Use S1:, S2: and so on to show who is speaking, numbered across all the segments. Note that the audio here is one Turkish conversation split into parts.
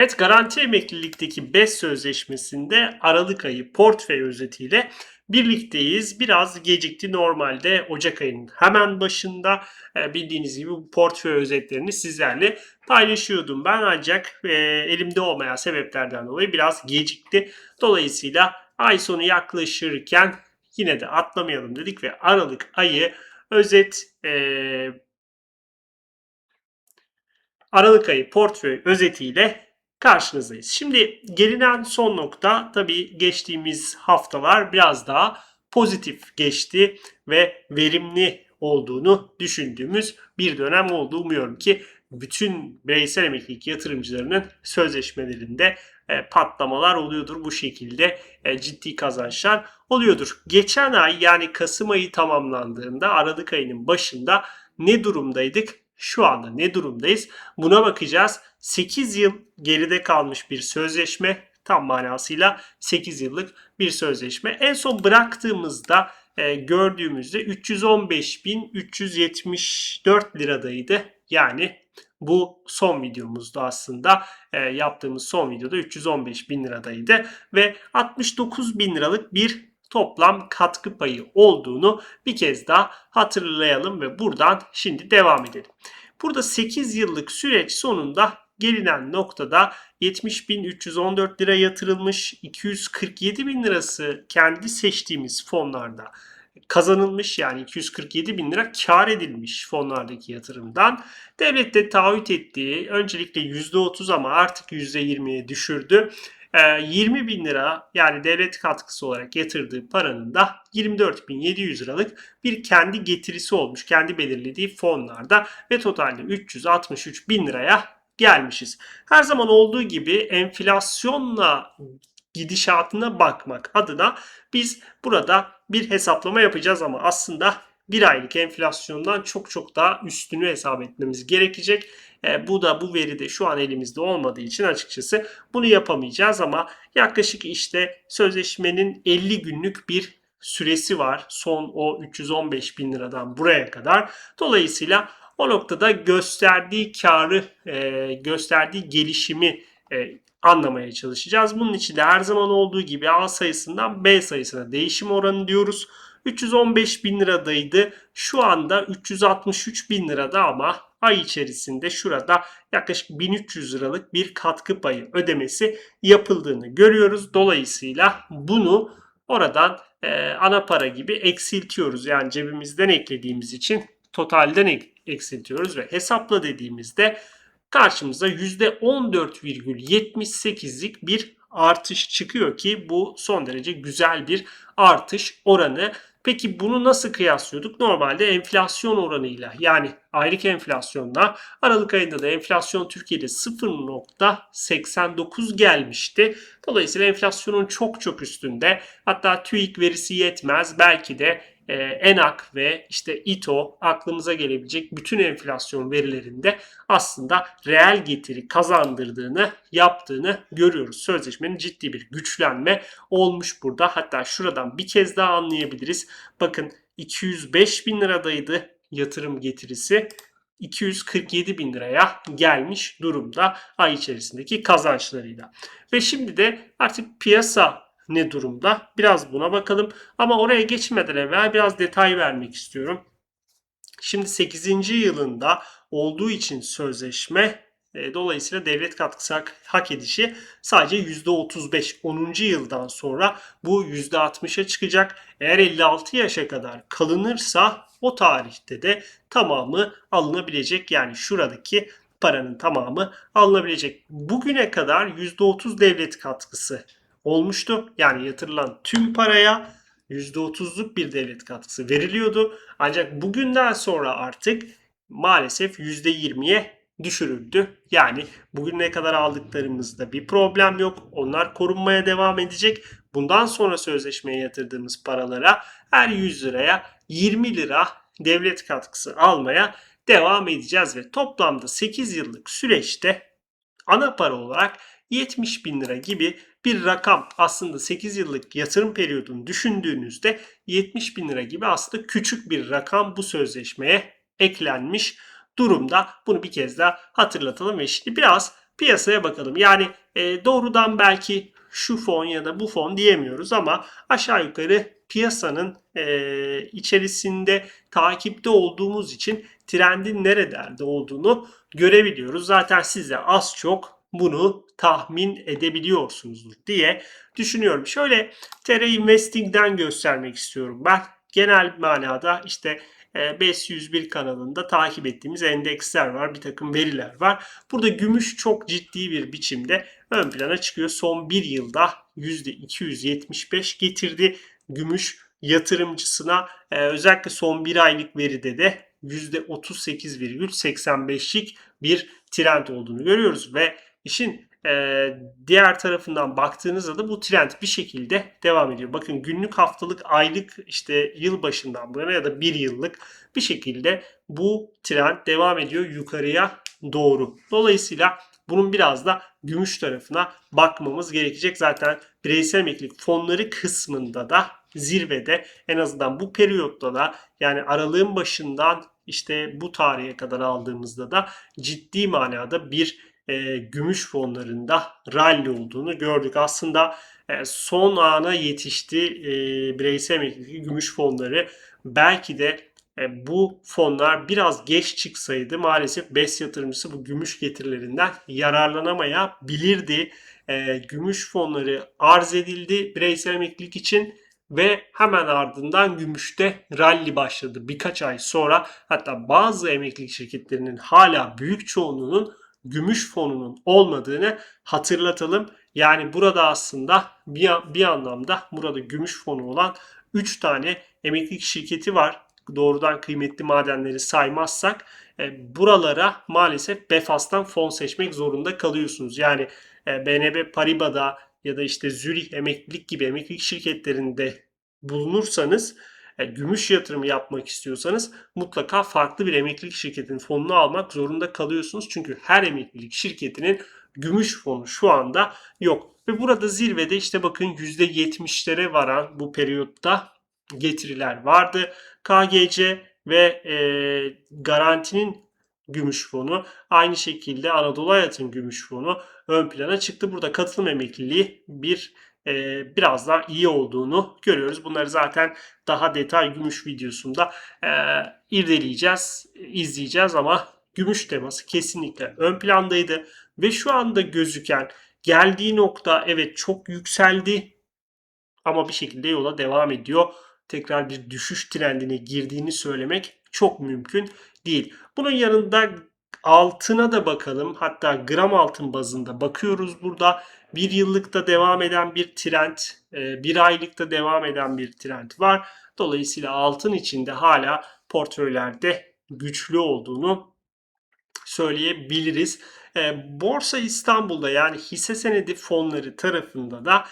S1: Evet Garanti Emeklilikteki BES sözleşmesinde Aralık ayı portföy özetiyle birlikteyiz. Biraz gecikti normalde Ocak ayının hemen başında e, bildiğiniz gibi bu portföy özetlerini sizlerle paylaşıyordum ben ancak e, elimde olmayan sebeplerden dolayı biraz gecikti. Dolayısıyla ay sonu yaklaşırken yine de atlamayalım dedik ve Aralık ayı özet e, Aralık ayı portföy özetiyle karşınızdayız. Şimdi gelinen son nokta tabii geçtiğimiz haftalar biraz daha pozitif geçti ve verimli olduğunu düşündüğümüz bir dönem oldu. Umuyorum ki bütün bireysel emeklilik yatırımcılarının sözleşmelerinde e, patlamalar oluyordur. Bu şekilde e, ciddi kazançlar oluyordur. Geçen ay yani Kasım ayı tamamlandığında Aralık ayının başında ne durumdaydık? Şu anda ne durumdayız? Buna bakacağız. 8 yıl geride kalmış bir sözleşme tam manasıyla 8 yıllık bir sözleşme. En son bıraktığımızda e, gördüğümüzde 315.374 liradaydı. Yani bu son videomuzda aslında e, yaptığımız son videoda 315 bin liradaydı ve 69 bin liralık bir toplam katkı payı olduğunu bir kez daha hatırlayalım ve buradan şimdi devam edelim. Burada 8 yıllık süreç sonunda gelinen noktada 70.314 lira yatırılmış, 247 bin lirası kendi seçtiğimiz fonlarda kazanılmış yani 247 bin lira kar edilmiş fonlardaki yatırımdan. Devlet de taahhüt ettiği öncelikle %30 ama artık %20'ye düşürdü. 20 bin lira yani devlet katkısı olarak yatırdığı paranın da 24.700 liralık bir kendi getirisi olmuş. Kendi belirlediği fonlarda ve totalde 363 bin liraya gelmişiz. Her zaman olduğu gibi enflasyonla gidişatına bakmak adına biz burada bir hesaplama yapacağız ama aslında bir aylık enflasyondan çok çok daha üstünü hesap etmemiz gerekecek. E, bu da bu veri de şu an elimizde olmadığı için açıkçası bunu yapamayacağız ama yaklaşık işte sözleşmenin 50 günlük bir süresi var. Son o 315 bin liradan buraya kadar. Dolayısıyla o noktada gösterdiği karı, e, gösterdiği gelişimi e, anlamaya çalışacağız. Bunun için de her zaman olduğu gibi A sayısından B sayısına değişim oranı diyoruz. 315 bin liradaydı. Şu anda 363 bin lirada ama ay içerisinde şurada yaklaşık 1300 liralık bir katkı payı ödemesi yapıldığını görüyoruz. Dolayısıyla bunu oradan e, ana para gibi eksiltiyoruz. Yani cebimizden eklediğimiz için totalden ek, eksiltiyoruz ve hesapla dediğimizde karşımıza %14,78'lik bir artış çıkıyor ki bu son derece güzel bir artış oranı. Peki bunu nasıl kıyaslıyorduk? Normalde enflasyon oranıyla yani aylık enflasyonla Aralık ayında da enflasyon Türkiye'de 0.89 gelmişti. Dolayısıyla enflasyonun çok çok üstünde. Hatta TÜİK verisi yetmez. Belki de e, ENAK ve işte İTO aklımıza gelebilecek bütün enflasyon verilerinde aslında reel getiri kazandırdığını, yaptığını görüyoruz. Sözleşmenin ciddi bir güçlenme olmuş burada. Hatta şuradan bir kez daha anlayabiliriz. Bakın 205 bin liradaydı yatırım getirisi. 247 bin liraya gelmiş durumda ay içerisindeki kazançlarıyla. Ve şimdi de artık piyasa ne durumda? Biraz buna bakalım. Ama oraya geçmeden evvel biraz detay vermek istiyorum. Şimdi 8. yılında olduğu için sözleşme e, dolayısıyla devlet katkısı hak, edişi sadece %35. 10. yıldan sonra bu %60'a çıkacak. Eğer 56 yaşa kadar kalınırsa o tarihte de tamamı alınabilecek. Yani şuradaki paranın tamamı alınabilecek. Bugüne kadar %30 devlet katkısı olmuştu. Yani yatırılan tüm paraya %30'luk bir devlet katkısı veriliyordu. Ancak bugünden sonra artık maalesef %20'ye düşürüldü. Yani bugüne kadar aldıklarımızda bir problem yok. Onlar korunmaya devam edecek. Bundan sonra sözleşmeye yatırdığımız paralara her 100 liraya 20 lira devlet katkısı almaya devam edeceğiz ve toplamda 8 yıllık süreçte ana para olarak 70 bin lira gibi bir rakam aslında 8 yıllık yatırım periyodunu düşündüğünüzde 70 bin lira gibi aslında küçük bir rakam bu sözleşmeye eklenmiş durumda. Bunu bir kez daha hatırlatalım ve şimdi biraz piyasaya bakalım. Yani e, doğrudan belki şu fon ya da bu fon diyemiyoruz ama aşağı yukarı piyasanın e, içerisinde takipte olduğumuz için trendin nerelerde olduğunu görebiliyoruz. Zaten siz de az çok bunu tahmin edebiliyorsunuzdur diye düşünüyorum. Şöyle TR Investing'den göstermek istiyorum ben. Genel manada işte e, BES 101 kanalında takip ettiğimiz endeksler var, bir takım veriler var. Burada gümüş çok ciddi bir biçimde ön plana çıkıyor. Son bir yılda %275 getirdi gümüş yatırımcısına. E, özellikle son bir aylık veride de %38,85'lik bir trend olduğunu görüyoruz ve işin e, diğer tarafından baktığınızda da bu trend bir şekilde devam ediyor. Bakın günlük, haftalık, aylık işte yıl başından bu yana ya da bir yıllık bir şekilde bu trend devam ediyor yukarıya doğru. Dolayısıyla bunun biraz da gümüş tarafına bakmamız gerekecek. Zaten bireysel emeklilik fonları kısmında da zirvede en azından bu periyotta da yani aralığın başından işte bu tarihe kadar aldığımızda da ciddi manada bir e, gümüş fonlarında rally olduğunu gördük. Aslında e, son ana yetişti e, bireysel emeklilik gümüş fonları. Belki de e, bu fonlar biraz geç çıksaydı maalesef BES yatırımcısı bu gümüş getirilerinden yararlanamayabilirdi. E, gümüş fonları arz edildi bireysel emeklilik için ve hemen ardından gümüşte rally başladı. Birkaç ay sonra hatta bazı emeklilik şirketlerinin hala büyük çoğunluğunun gümüş fonunun olmadığını hatırlatalım. Yani burada aslında bir, bir anlamda burada gümüş fonu olan 3 tane emeklilik şirketi var. Doğrudan kıymetli madenleri saymazsak e, buralara maalesef BEFAS'tan fon seçmek zorunda kalıyorsunuz. Yani e, BNB Paribas'da ya da işte Zürih emeklilik gibi emeklilik şirketlerinde bulunursanız e, gümüş yatırımı yapmak istiyorsanız mutlaka farklı bir emeklilik şirketinin fonunu almak zorunda kalıyorsunuz. Çünkü her emeklilik şirketinin gümüş fonu şu anda yok. Ve burada zirvede işte bakın %70'lere varan bu periyotta getiriler vardı. KGC ve e, garantinin gümüş fonu aynı şekilde Anadolu Hayat'ın gümüş fonu ön plana çıktı. Burada katılım emekliliği bir biraz daha iyi olduğunu görüyoruz. Bunları zaten daha detay gümüş videosunda e, irdeleyeceğiz, izleyeceğiz ama gümüş teması kesinlikle ön plandaydı ve şu anda gözüken geldiği nokta evet çok yükseldi ama bir şekilde yola devam ediyor. Tekrar bir düşüş trendine girdiğini söylemek çok mümkün değil. Bunun yanında altına da bakalım. Hatta gram altın bazında bakıyoruz burada bir yıllıkta devam eden bir trend, e, bir aylıkta devam eden bir trend var. Dolayısıyla altın içinde hala portföylerde güçlü olduğunu söyleyebiliriz. E, Borsa İstanbul'da yani hisse senedi fonları tarafında da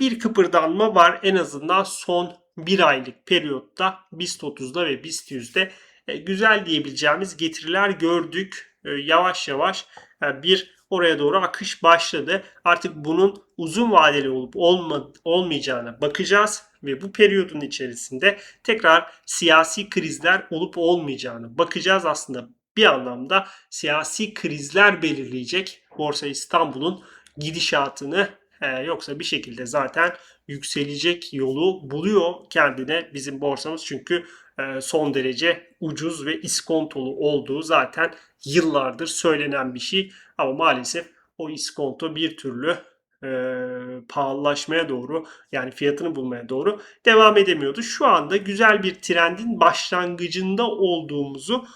S1: bir kıpırdanma var. En azından son bir aylık periyotta BIST 30'da ve BIST 100'de e, güzel diyebileceğimiz getiriler gördük. Yavaş yavaş bir oraya doğru akış başladı. Artık bunun uzun vadeli olup olma, olmayacağına bakacağız ve bu periyodun içerisinde tekrar siyasi krizler olup olmayacağını bakacağız aslında bir anlamda siyasi krizler belirleyecek Borsa İstanbul'un gidişatını ee, yoksa bir şekilde zaten yükselecek yolu buluyor kendine bizim borsamız çünkü e, son derece ucuz ve iskontolu olduğu zaten yıllardır söylenen bir şey. Ama maalesef o iskonto bir türlü e, pahalılaşmaya doğru yani fiyatını bulmaya doğru devam edemiyordu. Şu anda güzel bir trendin başlangıcında olduğumuzu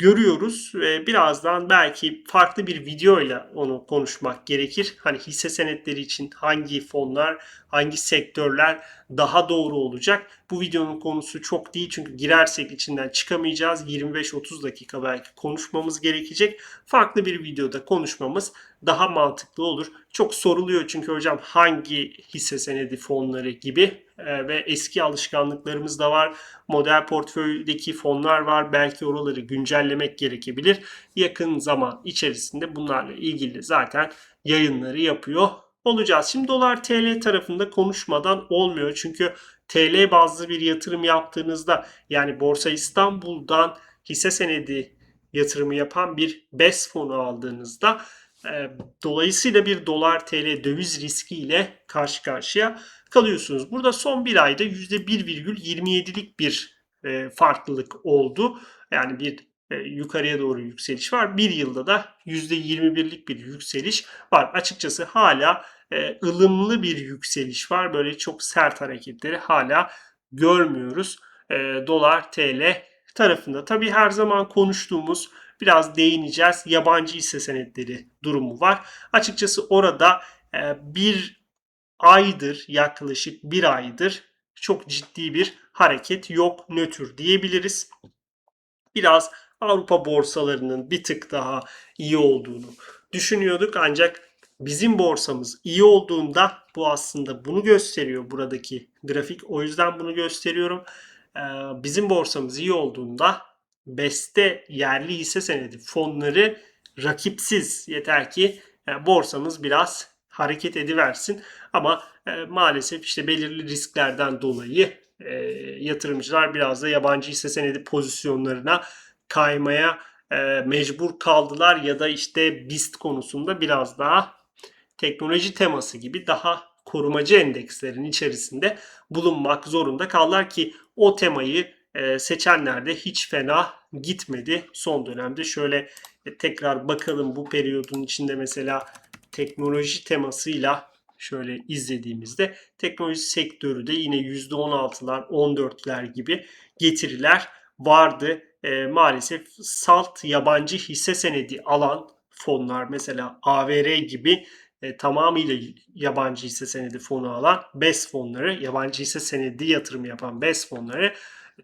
S1: görüyoruz. Birazdan belki farklı bir video ile onu konuşmak gerekir. Hani hisse senetleri için hangi fonlar, hangi sektörler daha doğru olacak. Bu videonun konusu çok değil çünkü girersek içinden çıkamayacağız. 25-30 dakika belki konuşmamız gerekecek. Farklı bir videoda konuşmamız daha mantıklı olur. Çok soruluyor çünkü hocam hangi hisse senedi fonları gibi ve eski alışkanlıklarımız da var. Model portföydeki fonlar var. Belki oraları güncellemek gerekebilir. Yakın zaman içerisinde bunlarla ilgili zaten yayınları yapıyor olacağız. Şimdi dolar TL tarafında konuşmadan olmuyor. Çünkü TL bazlı bir yatırım yaptığınızda yani Borsa İstanbul'dan hisse senedi yatırımı yapan bir BES fonu aldığınızda E, dolayısıyla bir dolar TL döviz riski ile karşı karşıya kalıyorsunuz. Burada son bir ayda %1,27'lik bir e, farklılık oldu. Yani bir e, yukarıya doğru yükseliş var. Bir yılda da %21'lik bir yükseliş var. Açıkçası hala e, ılımlı bir yükseliş var. Böyle çok sert hareketleri hala görmüyoruz. E, dolar TL tarafında. Tabii her zaman konuştuğumuz biraz değineceğiz. Yabancı hisse senetleri durumu var. Açıkçası orada e, bir aydır yaklaşık bir aydır çok ciddi bir hareket yok nötr diyebiliriz. Biraz Avrupa borsalarının bir tık daha iyi olduğunu düşünüyorduk ancak bizim borsamız iyi olduğunda bu aslında bunu gösteriyor buradaki grafik. O yüzden bunu gösteriyorum. Ee, bizim borsamız iyi olduğunda beste yerli hisse senedi fonları rakipsiz yeter ki e, borsamız biraz hareket ediversin. Ama e, maalesef işte belirli risklerden dolayı e, yatırımcılar biraz da yabancı hisse senedi pozisyonlarına kaymaya mecbur kaldılar ya da işte BIST konusunda biraz daha teknoloji teması gibi daha korumacı endekslerin içerisinde bulunmak zorunda kaldılar ki o temayı seçenler de hiç fena gitmedi son dönemde. Şöyle tekrar bakalım bu periyodun içinde mesela teknoloji temasıyla şöyle izlediğimizde teknoloji sektörü de yine %16'lar 14'ler gibi getiriler vardı. E, maalesef salt yabancı hisse senedi alan fonlar mesela AVR gibi e, tamamıyla yabancı hisse senedi fonu alan BES fonları, yabancı hisse senedi yatırım yapan BES fonları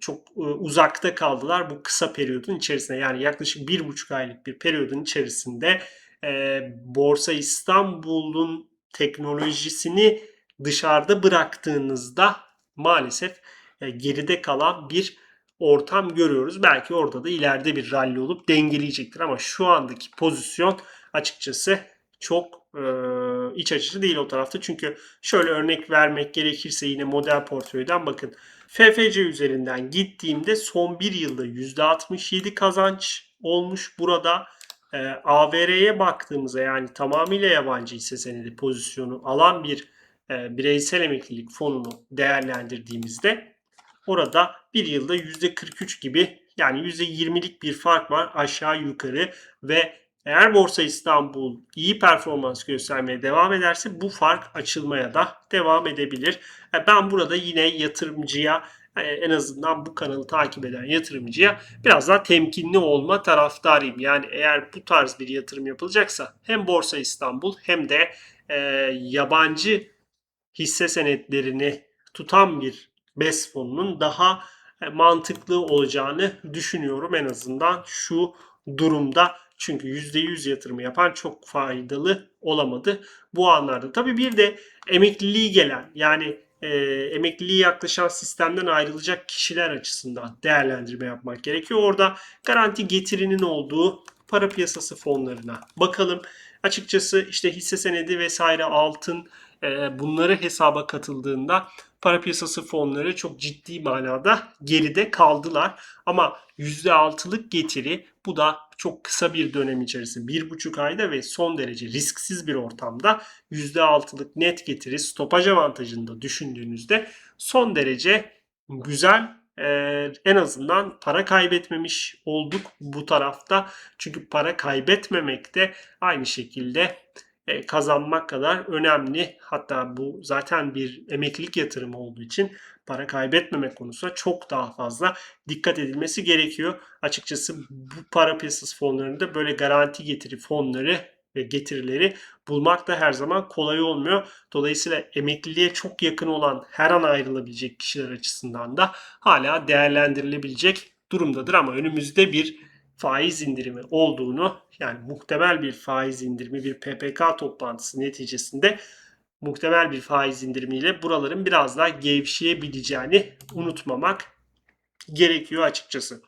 S1: çok e, uzakta kaldılar bu kısa periyodun içerisinde. Yani yaklaşık bir buçuk aylık bir periyodun içerisinde e, Borsa İstanbul'un teknolojisini dışarıda bıraktığınızda maalesef e, geride kalan bir ortam görüyoruz. Belki orada da ileride bir rally olup dengeleyecektir ama şu andaki pozisyon açıkçası çok e, iç açıcı değil o tarafta. Çünkü şöyle örnek vermek gerekirse yine model portföyden bakın. FFC üzerinden gittiğimde son bir yılda %67 kazanç olmuş burada. E, AVR'ye baktığımızda yani tamamıyla yabancı hisse senedi pozisyonu alan bir e, bireysel emeklilik fonunu değerlendirdiğimizde orada bir yılda %43 gibi yani %20'lik bir fark var aşağı yukarı ve eğer Borsa İstanbul iyi performans göstermeye devam ederse bu fark açılmaya da devam edebilir. E, ben burada yine yatırımcıya e, en azından bu kanalı takip eden yatırımcıya biraz daha temkinli olma taraftarıyım. Yani eğer bu tarz bir yatırım yapılacaksa hem Borsa İstanbul hem de e, yabancı hisse senetlerini tutan bir BES fonunun daha e, mantıklı olacağını düşünüyorum en azından şu durumda. Çünkü %100 yatırımı yapan çok faydalı olamadı bu anlarda. Tabii bir de emekliliği gelen yani e, emekliliği yaklaşan sistemden ayrılacak kişiler açısından değerlendirme yapmak gerekiyor. Orada garanti getirinin olduğu para piyasası fonlarına bakalım. Açıkçası işte hisse senedi vesaire altın bunları hesaba katıldığında para piyasası fonları çok ciddi manada geride kaldılar. Ama %6'lık getiri bu da çok kısa bir dönem içerisinde bir buçuk ayda ve son derece risksiz bir ortamda %6'lık net getiri stopaj avantajında düşündüğünüzde son derece güzel ee, en azından para kaybetmemiş olduk bu tarafta. Çünkü para kaybetmemek de aynı şekilde kazanmak kadar önemli. Hatta bu zaten bir emeklilik yatırımı olduğu için para kaybetmemek konusunda çok daha fazla dikkat edilmesi gerekiyor. Açıkçası bu para piyasası fonlarında böyle garanti getiri fonları ve getirileri bulmak da her zaman kolay olmuyor. Dolayısıyla emekliliğe çok yakın olan her an ayrılabilecek kişiler açısından da hala değerlendirilebilecek durumdadır ama önümüzde bir faiz indirimi olduğunu yani muhtemel bir faiz indirimi bir PPK toplantısı neticesinde muhtemel bir faiz indirimiyle buraların biraz daha gevşeyebileceğini unutmamak gerekiyor açıkçası.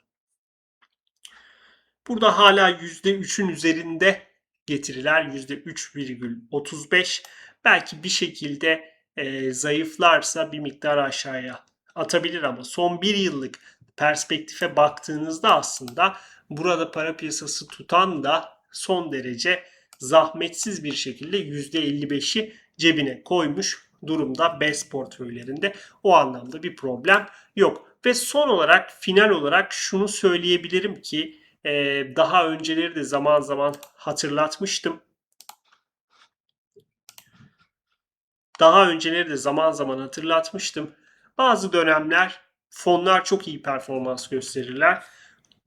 S1: Burada hala %3'ün üzerinde getiriler %3,35 belki bir şekilde e, zayıflarsa bir miktar aşağıya atabilir ama son bir yıllık perspektife baktığınızda aslında burada para piyasası tutan da son derece zahmetsiz bir şekilde %55'i cebine koymuş durumda BES portföylerinde. O anlamda bir problem yok. Ve son olarak final olarak şunu söyleyebilirim ki e, daha önceleri de zaman zaman hatırlatmıştım. Daha önceleri de zaman zaman hatırlatmıştım. Bazı dönemler fonlar çok iyi performans gösterirler.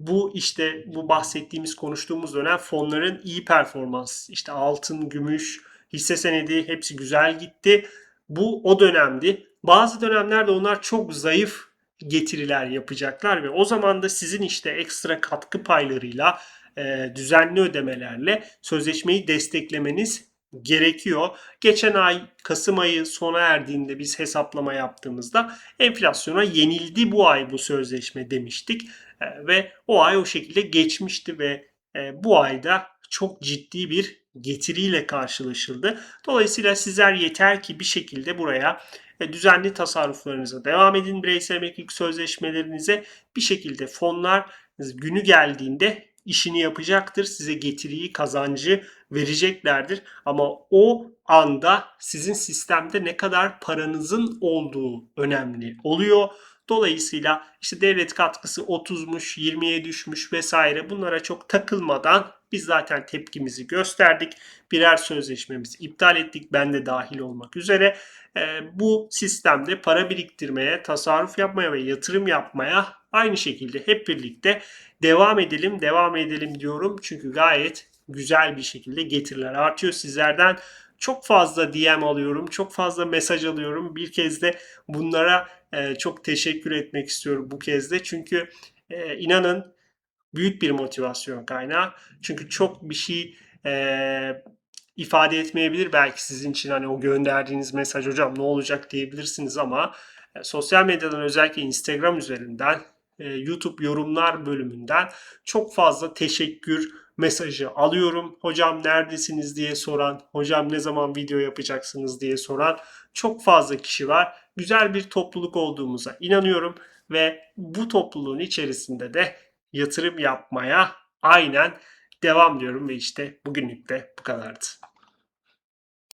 S1: Bu işte bu bahsettiğimiz konuştuğumuz dönem fonların iyi performans işte altın, gümüş, hisse senedi hepsi güzel gitti. Bu o dönemdi. Bazı dönemlerde onlar çok zayıf getiriler yapacaklar ve o zaman da sizin işte ekstra katkı paylarıyla düzenli ödemelerle sözleşmeyi desteklemeniz gerekiyor. Geçen ay Kasım ayı sona erdiğinde biz hesaplama yaptığımızda enflasyona yenildi bu ay bu sözleşme demiştik E, ve o ay o şekilde geçmişti ve e, bu ayda çok ciddi bir getiriyle karşılaşıldı. Dolayısıyla sizler yeter ki bir şekilde buraya e, düzenli tasarruflarınıza devam edin. Bireysel emeklilik sözleşmelerinize bir şekilde fonlar günü geldiğinde işini yapacaktır. Size getiriyi, kazancı vereceklerdir. Ama o anda sizin sistemde ne kadar paranızın olduğu önemli oluyor. Dolayısıyla işte devlet katkısı 30'muş, 20'ye düşmüş vesaire bunlara çok takılmadan biz zaten tepkimizi gösterdik. Birer sözleşmemizi iptal ettik. Ben de dahil olmak üzere. E, bu sistemde para biriktirmeye, tasarruf yapmaya ve yatırım yapmaya aynı şekilde hep birlikte devam edelim, devam edelim diyorum. Çünkü gayet güzel bir şekilde getiriler artıyor. Sizlerden çok fazla DM alıyorum, çok fazla mesaj alıyorum. Bir kez de bunlara e, çok teşekkür etmek istiyorum bu kez de. Çünkü e, inanın büyük bir motivasyon kaynağı. Çünkü çok bir şey e, ifade etmeyebilir belki sizin için hani o gönderdiğiniz mesaj hocam ne olacak diyebilirsiniz ama e, sosyal medyadan özellikle Instagram üzerinden e, YouTube yorumlar bölümünden çok fazla teşekkür mesajı alıyorum. Hocam neredesiniz diye soran, hocam ne zaman video yapacaksınız diye soran çok fazla kişi var. Güzel bir topluluk olduğumuza inanıyorum ve bu topluluğun içerisinde de yatırım yapmaya aynen devam diyorum ve işte bugünlük de bu kadardı.